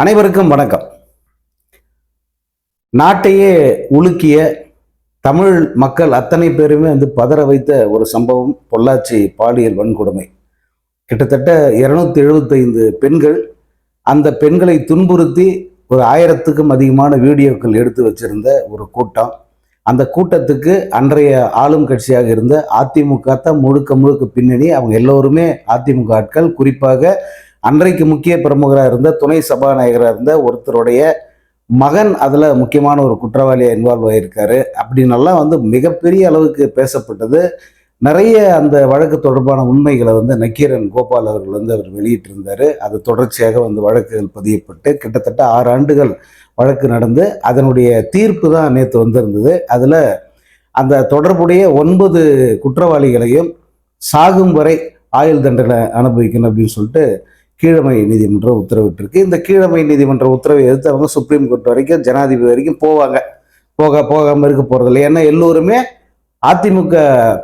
அனைவருக்கும் வணக்கம். நாட்டையே உலுக்கிய தமிழ் மக்கள் அத்தனை பேருமே வந்து பதற வைத்த ஒரு சம்பவம் பொள்ளாச்சி பாலியல் வன்கொடுமை. கிட்டத்தட்ட இருநூத்தி எழுபத்தைந்து பெண்கள் அந்த பெண்களை துன்புறுத்தி ஒரு ஆயிரத்துக்கும் அதிகமான வீடியோக்கள் எடுத்து வச்சிருந்த ஒரு கூட்டம். அந்த கூட்டத்துக்கு அன்றைய ஆளும் கட்சியாக இருந்த அதிமுக தான் முழுக்க முழுக்க பின்னணி. அவங்க எல்லோருமே அதிமுக ஆட்கள். குறிப்பாக அன்றைக்கு முக்கிய பிரமுகராக இருந்த துணை சபாநாயகராக இருந்த ஒருத்தருடைய மகன் அதில் முக்கியமான ஒரு குற்றவாளியாக இன்வால்வ் ஆகியிருக்காரு அப்படின்னெல்லாம் வந்து மிகப்பெரிய அளவுக்கு பேசப்பட்டது. நிறைய அந்த வழக்கு தொடர்பான உண்மைகளை வந்து நக்கீரன் கோபால் அவர்கள் வந்து அவர் வெளியிட்டிருந்தார். அது தொடர்ச்சியாக வந்து வழக்குகள் பதியப்பட்டு கிட்டத்தட்ட ஆறு ஆண்டுகள் வழக்கு நடந்து அதனுடைய தீர்ப்பு தான் நேற்று வந்திருந்தது. அதில் அந்த தொடர்புடைய ஒன்பது குற்றவாளிகளையும் சாகும் வரை ஆயுள் தண்டனை அனுபவிக்கணும் அப்படின்னு சொல்லிட்டு கீழமை நீதிமன்றம் உத்தரவிட்டிருக்கு. இந்த கீழமை நீதிமன்ற உத்தரவை எதிர்த்து அவங்க சுப்ரீம் கோர்ட் வரைக்கும் ஜனாதிபதி வரைக்கும் போவாங்க. போக போகாமல் இருக்க போகிறதில்ல ஏன்னா எல்லோருமே அதிமுக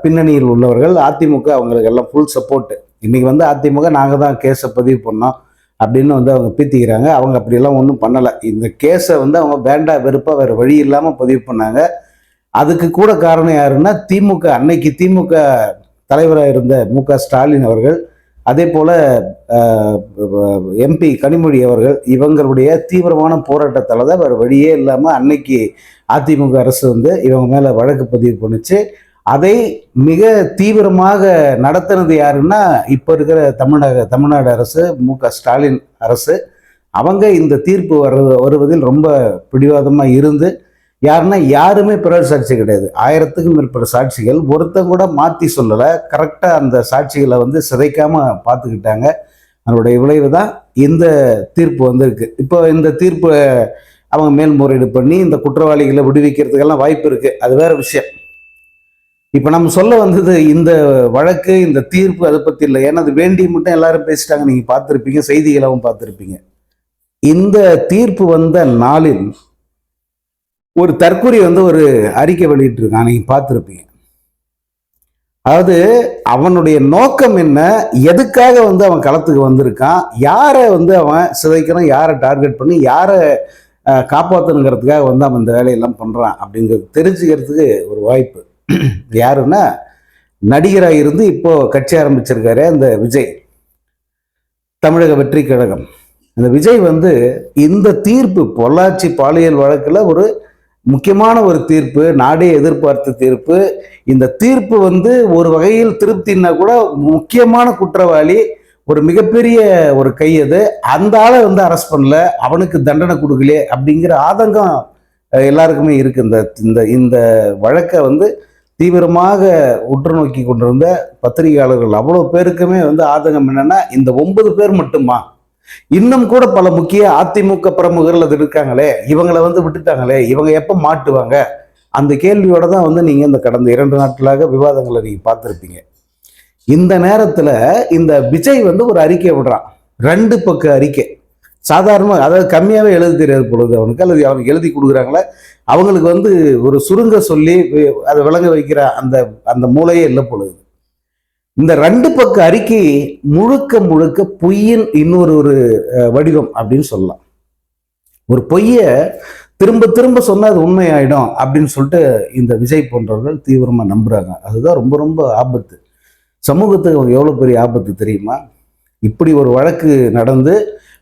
பின்னணியில் உள்ளவர்கள். அதிமுக அவங்களுக்கு எல்லாம் ஃபுல் சப்போர்ட்டு இன்றைக்கி வந்து அதிமுக நாங்கள் தான் கேஸை பதிவு பண்ணோம் அப்படின்னு வந்து அவங்க பீத்திக்கிறாங்க. அவங்க அப்படியெல்லாம் ஒன்றும் பண்ணலை. இந்த கேஸை வந்து அவங்க வேண்டா வெறுப்பாக வேறு வழி இல்லாமல் பதிவு பண்ணாங்க. அதுக்கு கூட காரணம் யாருன்னா திமுக அன்னைக்கு திமுக தலைவராக இருந்த மு க ஸ்டாலின் அவர்கள் அதே போல் எம்பி கனிமொழி அவர்கள் இவங்களுடைய தீவிரமான போராட்டத்தால் தான் வேறு வழியே இல்லாமல் அன்னைக்கு அதிமுக அரசு வந்து இவங்க மேலே வழக்கு பதிவு பண்ணிச்சு. அதை மிக தீவிரமாக நடத்தினது யாருன்னா இப்போ இருக்கிற தமிழக தமிழ்நாடு அரசு மு க ஸ்டாலின் அரசு. அவங்க இந்த தீர்ப்பு வர்றது வருவதில் ரொம்ப பிடிவாதமாக இருந்து யாருன்னா யாருமே பிறர் சாட்சி கிடையாது. ஆயிரத்துக்கும் மேற்பட்ட சாட்சிகள். ஒருத்தன் கூட மாற்றி சொல்லலை. கரெக்டாக அந்த சாட்சிகளை வந்து சிதைக்காமல் பார்த்துக்கிட்டாங்க. அதனுடைய விளைவு தான் இந்த தீர்ப்பு வந்திருக்கு. இப்போ இந்த தீர்ப்பு அவங்க மேல்முறையீடு பண்ணி இந்த குற்றவாளிகளை விடுவிக்கிறதுக்கெல்லாம் வாய்ப்பு இருக்குது அது வேற விஷயம். இப்போ நம்ம சொல்ல வந்தது இந்த வழக்கு இந்த தீர்ப்பு அதை பற்றி இல்லை. ஏன்னா அது வேண்டி மட்டும் எல்லாரும் பேசிட்டாங்க. நீங்கள் பார்த்துருப்பீங்க செய்திகளாகவும் பார்த்துருப்பீங்க. இந்த தீர்ப்பு வந்த நாளில் ஒரு தற்கொலை வந்து ஒரு அறிக்கை வெளியிட்டிருக்கான். நீங்கள் பார்த்துருப்பீங்க. அதாவது அவனுடைய நோக்கம் என்ன? எதுக்காக வந்து அவன் களத்துக்கு வந்திருக்கான்? யாரை வந்து அவன் சிதைக்கணும்? யாரை டார்கெட் பண்ணி யாரை காப்பாற்றணுங்கிறதுக்காக வந்து அவன் இந்த வேலையெல்லாம் பண்ணுறான் அப்படிங்கிறது தெரிஞ்சுக்கிறதுக்கு ஒரு வாய்ப்பு. யாருன்னா நடிகராக இருந்து இப்போது கட்சி ஆரம்பிச்சிருக்காரு அந்த விஜய். தமிழக வெற்றி கழகம். அந்த விஜய் வந்து இந்த தீர்ப்பு பொள்ளாச்சி பாலியல் வழக்கில் ஒரு முக்கியமான ஒரு தீர்ப்பு நாடே எதிர்பார்த்த தீர்ப்பு. இந்த தீர்ப்பு வந்து ஒரு வகையில் திருப்தின்னா கூட முக்கியமான குற்றவாளி ஒரு மிகப்பெரிய ஒரு கை அது. அந்த ஆளை வந்து அரெஸ்ட் பண்ணல அவனுக்கு தண்டனை கொடுக்கலையே அப்படிங்கிற ஆதங்கம் எல்லாருக்குமே இருக்கு. இந்த இந்த இந்த வழக்கை வந்து தீவிரமாக உற்று நோக்கி கொண்டிருந்த பத்திரிகையாளர்கள் அவ்வளோ பேருக்குமே வந்து ஆதங்கம் என்னன்னா இந்த ஒன்பது பேர் மட்டுமா? இன்னும் கூட பல முக்கிய அதிமுக பிரமுகர்கள் அது இருக்காங்களே இவங்களை வந்து விட்டுட்டாங்களே இவங்க எப்போ மாட்டுவாங்க? அந்த கேள்வியோட தான் வந்து நீங்கள் இந்த கடந்த இரண்டு நாட்களாக விவாதங்களை நீங்கள் பார்த்துருப்பீங்க. இந்த நேரத்தில் இந்த விஜய் வந்து ஒரு அறிக்கை விடுறான். ரெண்டு பக்க அறிக்கை. சாதாரணமாக அதாவது கம்மியாகவே எழுத தெரியாது பொழுது அவனுக்கு அல்லது அவனுக்கு எழுதி கொடுக்குறாங்களே அவங்களுக்கு வந்து ஒரு சுருங்க சொல்லி அதை விளங்க வைக்கிற அந்த அந்த மூளையே இல்லை பொழுது. இந்த ரெண்டு பக்க அறிக்கை முழுக்க முழுக்க பொய்யின் இன்னொரு ஒரு வடிவம் அப்படின்னு சொல்லலாம். ஒரு பொய்யை திரும்ப திரும்ப சொன்னா அது உண்மையாயிடும் அப்படின்னு சொல்லிட்டு இந்த விஜய் போன்றவர்கள் தீவிரமாக நம்புறாங்க. அதுதான் ரொம்ப ரொம்ப ஆபத்து. சமூகத்துக்கு அவங்க எவ்வளோ பெரிய ஆபத்து தெரியுமா? இப்படி ஒரு வழக்கு நடந்து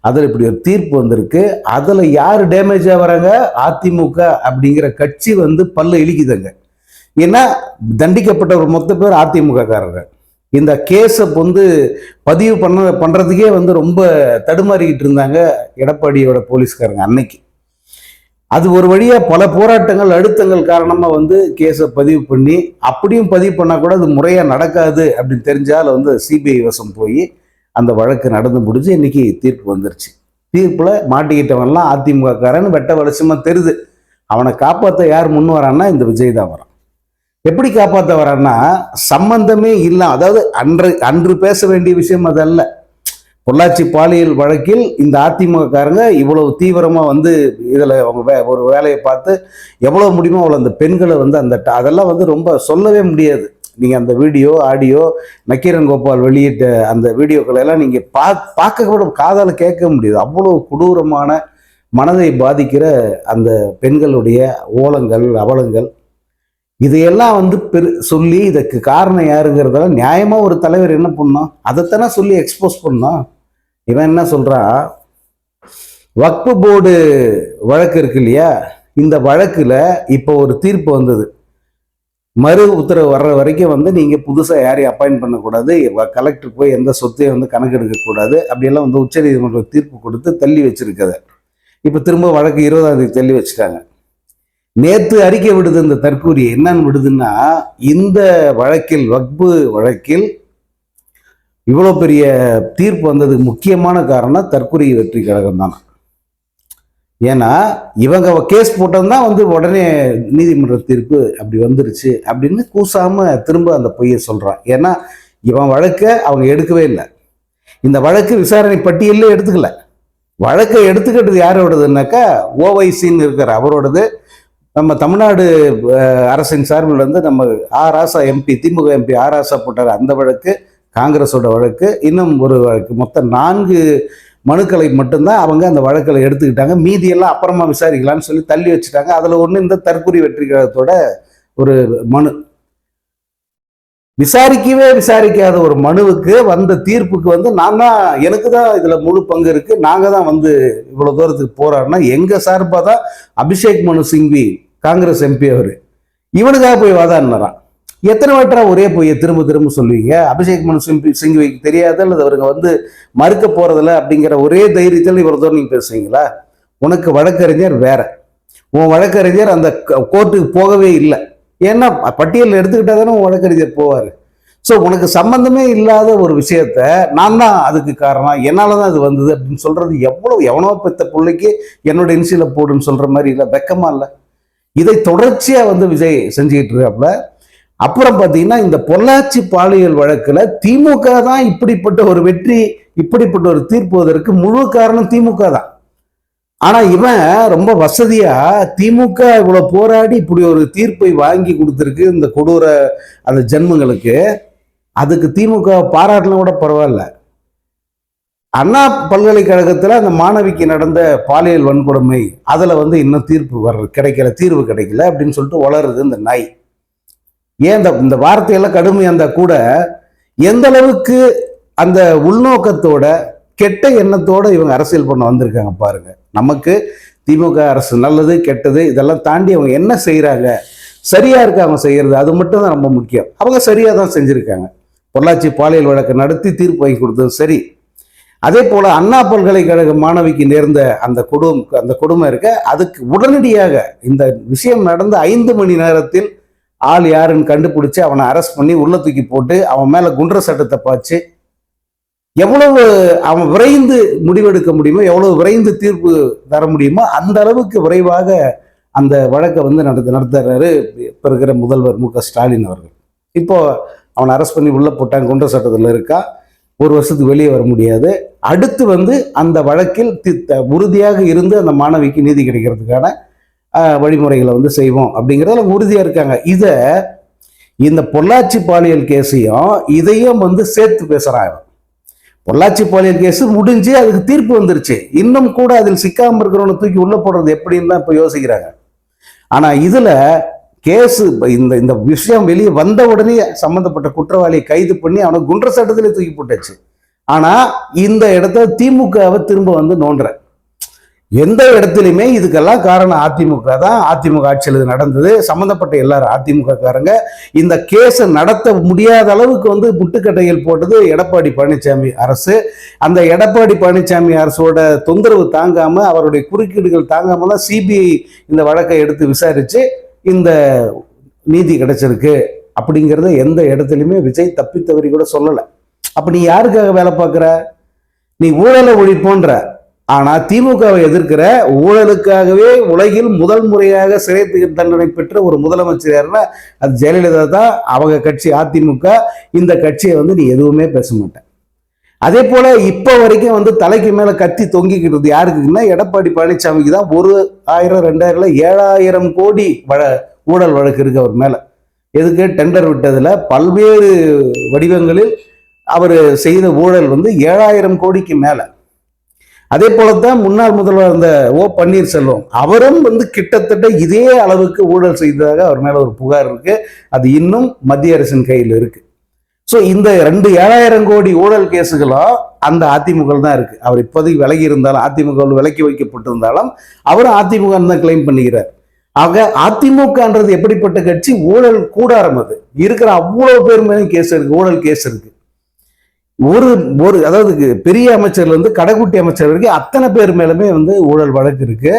அதில் இப்படி ஒரு தீர்ப்பு வந்திருக்கு. அதில் யார் டேமேஜ் ஆகிறாங்க அதிமுக அப்படிங்கிற கட்சி வந்து பல்ல இழிக்குதுங்க. ஏன்னா தண்டிக்கப்பட்ட ஒரு மொத்த பேர் அதிமுக காரர்கள் இந்த கேஸை வந்து பதிவு பண்ண பண்ணுறதுக்கே வந்து ரொம்ப தடுமாறிக்கிட்டு இருந்தாங்க எடப்பாடியோட போலீஸ்காரங்க அன்னைக்கு. அது ஒரு வழியாக பல போராட்டங்கள் அழுத்தங்கள் காரணமாக வந்து கேஸை பதிவு பண்ணி அப்படியும் பதிவு பண்ணால் கூட அது முறையாக நடக்காது அப்படின்னு தெரிஞ்சால் வந்து சிபிஐ வசம் போய் அந்த வழக்கு நடந்து முடிஞ்சு இன்னைக்கு தீர்ப்பு வந்துருச்சு. தீர்ப்பில் மாட்டிக்கிட்டவன்லாம் அதிமுக காரன் வெட்ட வலசமா தெரியுது. அவனை காப்பாற்ற யார் முன் வரான்னா இந்த விஜய் தான் வரான். எப்படி காப்பாற்ற வரேன்னா சம்பந்தமே இல்லை. அதாவது அன்று அன்று பேச வேண்டிய விஷயம் அதல்ல. பொள்ளாச்சி பாலியல் வழக்கில் இந்த அதிமுக காரங்க இவ்வளவு தீவிரமாக வந்து இதில் அவங்க வே- ஒரு வேலையை பார்த்து எவ்வளோ முடியுமோ அவ்வளோ அந்த பெண்களை வந்து அந்த அதெல்லாம் வந்து ரொம்ப சொல்லவே முடியாது. நீங்கள் அந்த வீடியோ ஆடியோ நக்கீரன் கோபால் வெளியிட்ட அந்த வீடியோக்களை எல்லாம் நீங்கள் பா பார்க்க கூட காதால் கேட்க முடியாது. அவ்வளோ கொடூரமான மனதை பாதிக்கிற அந்த பெண்களுடைய ஓலங்கள் அவலங்கள் இதையெல்லாம் வந்து பெரு சொல்லி இதுக்கு காரணம் யாருங்கிறதால நியாயமாக ஒரு தலைவர் என்ன பண்ணோம் அதைத்தானே சொல்லி எக்ஸ்போஸ் பண்ணோம் இவன் என்ன சொல்கிறா வக்பு போர்டு வழக்கு இருக்கு இல்லையா? இந்த வழக்கில் இப்போ ஒரு தீர்ப்பு வந்தது. மறு உத்தரவு வர்ற வரைக்கும் வந்து நீங்கள் புதுசாக யாரையும் அப்பாயின் பண்ணக்கூடாது. கலெக்டர் போய் எந்த சொத்தையும் வந்து கணக்கெடுக்கக்கூடாது. அப்படியெல்லாம் வந்து உச்சநீதிமன்றம் தீர்ப்பு கொடுத்து தள்ளி வச்சிருக்கத. இப்போ திரும்ப வழக்கு இருபதாம் தேதி தள்ளி வச்சுட்டாங்க. நேற்று அறிக்கை விடுது இந்த தற்கூரி. என்னன்னு விடுதுன்னா இந்த வழக்கில் வக்பு வழக்கில் இவ்வளோ பெரிய தீர்ப்பு வந்ததுக்கு முக்கியமான காரணம் தற்கொலை வெற்றி கழகம் தான். ஏன்னா இவங்க கேஸ் போட்டதுதான் வந்து உடனே நீதிமன்ற தீர்ப்பு அப்படி வந்துருச்சு அப்படின்னு கூசாம திரும்ப அந்த பொய்யை சொல்றான். ஏன்னா இவன் வழக்கை அவங்க எடுக்கவே இல்லை. இந்த வழக்கு விசாரணை பட்டியலே எடுத்துக்கல. வழக்கை எடுத்துக்கிட்டது யாரோடதுனாக்கா ஓவைசின்னு இருக்கிற அவரோடது. நம்ம தமிழ்நாடு அரசின் சார்பில் வந்து நம்ம ஆ ராசா எம்பி திமுக எம்பி ஆ ராசா போட்டார் அந்த வழக்கு காங்கிரஸோட வழக்கு இன்னும் ஒரு வழக்கு. மொத்தம் நான்கு மனுக்களை மட்டும்தான் அவங்க அந்த வழக்கில் எடுத்துக்கிட்டாங்க. மீதியெல்லாம் அப்புறமா விசாரிக்கலாம்னு சொல்லி தள்ளி வச்சுட்டாங்க. அதில் ஒன்று இந்த தற்கொலை வெற்றி கழகத்தோட ஒரு மனு. விசாரிக்கவே விசாரிக்காத ஒரு மனுவுக்கு வந்த தீர்ப்புக்கு வந்து நான் தான் எனக்கு தான் இதில் முழு பங்கு இருக்குது நாங்கள் தான் வந்து இவ்வளோ தூரத்துக்கு போகிறாருன்னா எங்கள் சார்பாக தான் அபிஷேக் மனு சிங்வி காங்கிரஸ் எம்பி அவர். இவனுக்காக போய் வாதாடினாராம் எத்தனை வாட்டரா ஒரே பொய்ய திரும்ப திரும்ப சொல்லுவீங்க? அபிஷேக் மனு சிம்பி சிங்விக்கு தெரியாது அல்லது அவருங்க வந்து மறுக்க போறதில்ல அப்படிங்கிற ஒரே தைரியத்தில் இவர் தூரம் நீங்கள் பேசுவீங்களா உனக்கு வழக்கறிஞர் வேற. உன் வழக்கறிஞர் அந்த கோர்ட்டுக்கு போகவே இல்லை. ஏன்னா பட்டியலில் எடுத்துக்கிட்டா தானே உன் வழக்கறிஞர் போவார். ஸோ உனக்கு சம்பந்தமே இல்லாத ஒரு விஷயத்த நான் தான் அதுக்கு காரணம். என்னால் தான் அது வந்தது அப்படின்னு சொல்கிறது எவ்வளோ எவனோ பெத்த பிள்ளைக்கு என்னோட இன்சியில் போடுன்னு சொல்கிற மாதிரி இல்லை. வெக்கமாக இல்லை. இதை தொடர்ச்சியாக வந்து விஜய் செஞ்சுக்கிட்டு இருக்காப்புல அப்புறம் பார்த்தீங்கன்னா இந்த பொள்ளாச்சி பாலியல் வழக்கில் திமுக தான் இப்படிப்பட்ட ஒரு வெற்றி இப்படிப்பட்ட ஒரு தீர்ப்புவதற்கு முழு காரணம் திமுக தான். ஆனால் இவன் ரொம்ப வசதியாக திமுக இவ்வளோ போராடி இப்படி ஒரு தீர்ப்பை வாங்கி கொடுத்துருக்கு இந்த கொடூர அந்த ஜென்மங்களுக்கு. அதுக்கு திமுக பாராட்டலாம் கூட பரவாயில்ல. அண்ணா பல்கலைக்கழகத்தில் அந்த மாணவிக்கு நடந்த பாலியல் வன்கொடுமை அதில் வந்து இன்னும் தீர்ப்பு வர்ற கிடைக்கல தீர்வு கிடைக்கல அப்படின்னு சொல்லிட்டு வளருது இந்த நாய். ஏன் இந்த இந்த வார்த்தையெல்லாம் கடுமையாக இருந்தால் கூட எந்த அளவுக்கு அந்த உள்நோக்கத்தோட கெட்ட எண்ணத்தோட இவங்க அரசியல் பண்ண வந்திருக்காங்க பாருங்க. நமக்கு திமுக அரசு நல்லது கெட்டது இதெல்லாம் தாண்டி அவங்க என்ன செய்கிறாங்க சரியா இருக்கு அவங்க செய்யறது அது மட்டும் தான் ரொம்ப முக்கியம். அவங்க சரியா தான் செஞ்சிருக்காங்க. பொள்ளாச்சி பாலியல் வழக்கு நடத்தி தீர்ப்பு வாங்கி கொடுத்தது சரி. அதே போல் அண்ணா பல்கலைக்கழக மாணவிக்கு நேர்ந்த அந்த கொடும் அந்த கொடுமை இருக்க அதுக்கு உடனடியாக இந்த விஷயம் நடந்த ஐந்து மணி நேரத்தில் ஆள் யாருன்னு கண்டுபிடிச்சு அவனை அரெஸ்ட் பண்ணி உள்ள தூக்கி போட்டு அவன் மேலே குன்ற சட்டத்தை பாய்ச்சி எவ்வளவு அவன் விரைந்து முடிவெடுக்க முடியுமோ எவ்வளவு விரைந்து தீர்ப்பு தர முடியுமோ அந்த அளவுக்கு விரைவாக அந்த வழக்கை வந்து நடத்த நடத்துறாரு இப்போ இருக்கிற முதல்வர் மு க ஸ்டாலின் அவர்கள். இப்போ அவனை அரெஸ்ட் பண்ணி உள்ள போட்டாங்க குன்ற சட்டத்தில் இருக்கா ஒரு வருஷத்துக்கு வெளியே வர முடியாது. அடுத்து வந்து அந்த வழக்கில் தி- த- உறுதியாக இருந்து அந்த மாணவிக்கு நீதி கிடைக்கிறதுக்கான வழிமுறைகளை வந்து செய்வோம் அப்படிங்கிறதுல உறுதியாக இருக்காங்க. இதை இந்த பொள்ளாச்சி பாலியல் கேஸையும் இதையும் வந்து சேர்த்து பேசுகிறாங்க பொள்ளாச்சி பாலியல் கேஸ் முடிஞ்சு அதுக்கு தீர்ப்பு வந்துருச்சு. இன்னும் கூட அதில் சிக்காமல் இருக்கிறவனை தூக்கி உள்ளே போடுறது எப்படின்னு தான் இப்போ யோசிக்கிறாங்க. ஆனால் இதில் கேஸு இந்த இந்த விஷயம் வெளியே வந்த உடனே சம்மந்தப்பட்ட குற்றவாளியை கைது பண்ணி அவனை குன்ற சட்டத்திலே தூக்கி போட்டாச்சு. ஆனால் இந்த இடத்த திமுகவை திரும்ப வந்து நோண்டுற. எந்த இடத்துலையுமே இதுக்கெல்லாம் காரணம் அதிமுக தான். அதிமுக ஆட்சியில் இது நடந்தது. சம்மந்தப்பட்ட எல்லாரும் அதிமுக காரங்க இந்த கேஸை நடத்த முடியாத அளவுக்கு வந்து முட்டுக்கட்டைகள் போட்டது எடப்பாடி பழனிசாமி அரசு. அந்த எடப்பாடி பழனிசாமி அரசோட தொந்தரவு தாங்காமல் அவருடைய குறுக்கீடுகள் தாங்காமல் தான் சிபிஐ இந்த வழக்கை எடுத்து விசாரித்து இந்த நீதி கிடைச்சிருக்கு அப்படிங்கிறத எந்த இடத்துலையுமே விஜய் தப்பி தவறி கூட சொல்லலை. அப்போ நீ யாருக்காக வேலை பார்க்குற? நீ ஊழலை ஒழிப்போன்ற ஆனால் திமுகவை எதிர்க்கிற ஊழலுக்காகவே உலகில் முதல் முறையாக சிறை தண்டனை பெற்ற ஒரு முதலமைச்சர் யாருன்னா அது ஜெயலலிதா தான். அவங்க கட்சி அதிமுக இந்த கட்சியை வந்து நீ எதுவுமே பேச மாட்ட. அதே போல இப்போ வரைக்கும் வந்து தலைக்கு மேலே கத்தி தொங்கிக்கிறது யாருக்குன்னா எடப்பாடி பழனிசாமிக்கு தான் ஒரு ஆயிரம் ரெண்டாயிரம்ல ஏழாயிரம் கோடி வழ ஊழல் வழக்கு இருக்கு அவர் மேலே. எதுக்கு? டெண்டர் விட்டதில் பல்வேறு வடிவங்களில் அவர் செய்த ஊழல் வந்து ஏழாயிரம் கோடிக்கு மேலே. அதே போலத்தான் முன்னாள் முதல்வர் இருந்த ஓ பன்னீர்செல்வம் அவரும் வந்து கிட்டத்தட்ட இதே அளவுக்கு ஊழல் செய்ததாக அவர் மேலே ஒரு புகார் இருக்கு. அது இன்னும் மத்திய அரசின் கையில் இருக்குது ஸோ இந்த ரெண்டு ஏழாயிரம் கோடி ஊழல் கேஸுகளும் அந்த அதிமுக தான் இருக்கு. அவர் இப்போதைக்கு விலகி இருந்தாலும் அதிமுக விலக்கி வைக்கப்பட்டிருந்தாலும் அவரும் அதிமுக தான் கிளைம் பண்ணிக்கிறார். ஆக அதிமுகன்றது எப்படிப்பட்ட கட்சி? ஊழல் கூடாரம் அது. இருக்கிற அவ்வளோ பேர் மேலும் கேஸ் இருக்கு ஊழல் கேஸ் இருக்கு. ஒரு ஒரு அதாவது பெரிய அமைச்சர்ல இருந்து கடைக்குட்டி அமைச்சர் வரைக்கும் அத்தனை பேர் மேலுமே வந்து ஊழல் வழக்கு இருக்கு.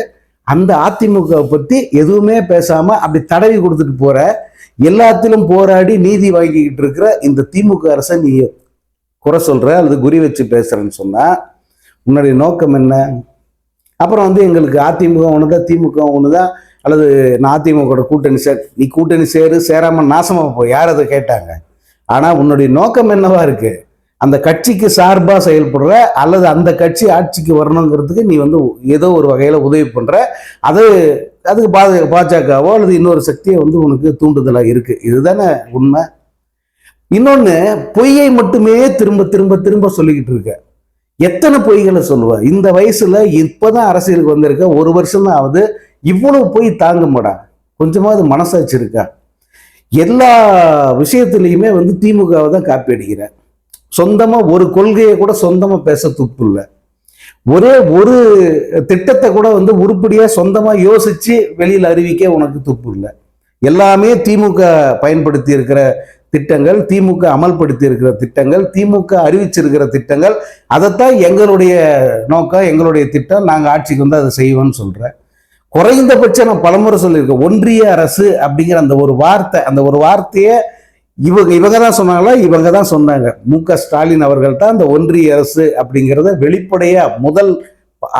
அந்த அதிமுக பத்தி எதுவுமே பேசாம அப்படி தடவி கொடுத்துட்டு போற எல்லாத்திலும் போராடி நீதி வாங்கிக்கிட்டு இருக்கிற இந்த திமுக அரசை நீ குறை சொல்ற அல்லது குறி வச்சு பேசுறேன்னு சொன்னா உன்னுடைய நோக்கம் என்ன? அப்புறம் வந்து எங்களுக்கு அதிமுக ஒண்ணுதான் திமுக ஒண்ணுதான் அல்லது நான் அதிமுக கூட்டணி சேர் நீ கூட்டணி சேரு சேராம நாசமா போ யார் அதை கேட்டாங்க? ஆனா உன்னுடைய நோக்கம் என்னவா இருக்கு? அந்த கட்சிக்கு சார்பாக செயல்படுற அல்லது அந்த கட்சி ஆட்சிக்கு வரணுங்கிறதுக்கு நீ வந்து ஏதோ ஒரு வகையில் உதவி பண்ணுற அது அதுக்கு பா பாஜகவோ அல்லது இன்னொரு சக்தியை வந்து உனக்கு தூண்டுதலாக இருக்கு. இதுதானே உண்மை? இன்னொன்று பொய்யை மட்டுமே திரும்ப திரும்ப திரும்ப சொல்லிக்கிட்டு இருக்க. எத்தனை பொய்களை சொல்லுவேன் இந்த வயசுல இப்பதான் அரசியலுக்கு வந்திருக்க. ஒரு வருஷம் தான் ஆகுது இவ்வளவு பொய் தாங்க மாடா கொஞ்சமாவது மனசாச்சு இருக்கா? எல்லா விஷயத்துலையுமே வந்து திமுகவை தான் காப்பி அடிக்கிறேன் சொந்தமா ஒரு கொள்கையை கூட சொந்தமா பேச துப்பு இல்லை. ஒரே ஒரு திட்டத்தை கூட வந்து உருப்படியாக சொந்தமாக யோசிச்சு வெளியில் அறிவிக்க உனக்கு துப்பு இல்லை. எல்லாமே திமுக பயன்படுத்தி இருக்கிற திட்டங்கள் திமுக அமல்படுத்தி இருக்கிற திட்டங்கள் திமுக அறிவிச்சிருக்கிற திட்டங்கள். அதைத்தான் எங்களுடைய நோக்கம் எங்களுடைய திட்டம். நாங்கள் ஆட்சிக்கு வந்து அதை செய்வோம்னு சொல்கிறேன் குறைந்தபட்சம் நான் பலமுறை சொல்லியிருக்கேன். ஒன்றிய அரசு அப்படிங்கிற அந்த ஒரு வார்த்தை அந்த ஒரு வார்த்தையை இவங்க இவங்க தான் சொன்னாங்களா? இவங்க தான் சொன்னாங்க. மு க ஸ்டாலின் அவர்கள் தான் அந்த ஒன்றிய அரசு அப்படிங்கிறத வெளிப்படையாக முதல்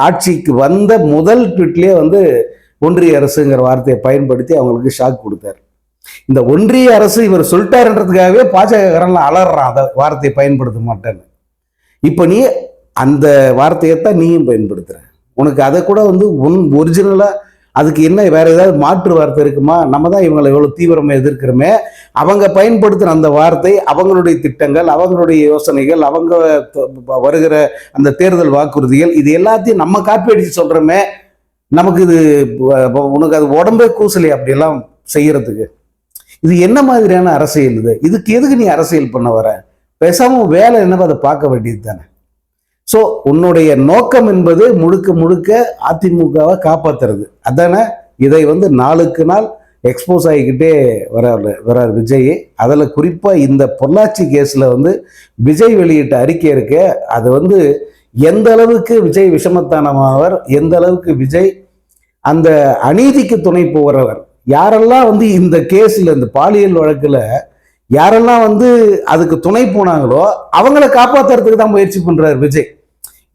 ஆட்சிக்கு வந்த முதல் ட்விட்லேயே வந்து ஒன்றிய அரசுங்கிற வார்த்தையை பயன்படுத்தி அவங்களுக்கு ஷாக் கொடுத்தாரு. இந்த ஒன்றிய அரசு இவர் சொல்லிட்டாருன்றதுக்காகவே பாஜகக்காரன்லாம் அலறான். அந்த வார்த்தையை பயன்படுத்த மாட்டேன்னு. இப்போ நீ அந்த வார்த்தையைத்தான் நீயும் பயன்படுத்துகிற உனக்கு அதை கூட வந்து ஒன் ஒரிஜினலாக அதுக்கு என்ன வேற ஏதாவது மாற்று வார்த்தை இருக்குமா? நம்ம தான் இவங்களை எவ்வளோ தீவிரமாக எதிர்க்கிறோமே. அவங்க பயன்படுத்துகிற அந்த வார்த்தை அவங்களுடைய திட்டங்கள் அவங்களுடைய யோசனைகள் அவங்க வருகிற அந்த தேர்தல் வாக்குறுதிகள் இது எல்லாத்தையும் நம்ம காப்பி அடித்து சொல்கிறோமே நமக்கு இது உனக்கு அது உடம்பே கூசலி அப்படியெல்லாம் செய்யறதுக்கு. இது என்ன மாதிரியான அரசியல் இது? இதுக்கு எதுக்கு நீ அரசியல் பண்ண வர? பேசாம வேலை என்னவோ அதை பார்க்க வேண்டியது தானே ஸோ உன்னுடைய நோக்கம் என்பது முழுக்க முழுக்க அதிமுகவை காப்பாத்துறது. அதானே? இதை வந்து நாளுக்கு நாள் எக்ஸ்போஸ் ஆகிக்கிட்டே வராரு வரார் விஜய். அதில் குறிப்பாக இந்த பொள்ளாச்சி கேஸில் வந்து விஜய் வெளியிட்ட அறிக்கை இருக்க. அது வந்து எந்த அளவுக்கு விஜய் விஷமத்தானமானவர் எந்த அளவுக்கு விஜய் அந்த அநீதிக்கு துணை போகிறவர். யாரெல்லாம் வந்து இந்த கேஸில் இந்த பாலியல் வழக்கில் யாரெல்லாம் வந்து அதுக்கு துணை போனாங்களோ அவங்கள காப்பாத்துறதுக்கு தான் முயற்சி பண்ணுறார் விஜய்.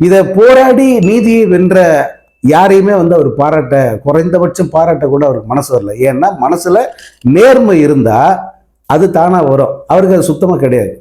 இதை போராடி நீதியை வென்ற யாரையுமே வந்து அவர் பாராட்ட குறைந்தபட்சம் பாராட்ட கூட அவருக்கு மனசு வரல. ஏன்னா மனசுல நேர்மை இருந்தா அது தானா வரும். அவருக்கு அது சுத்தமா கிடையாது.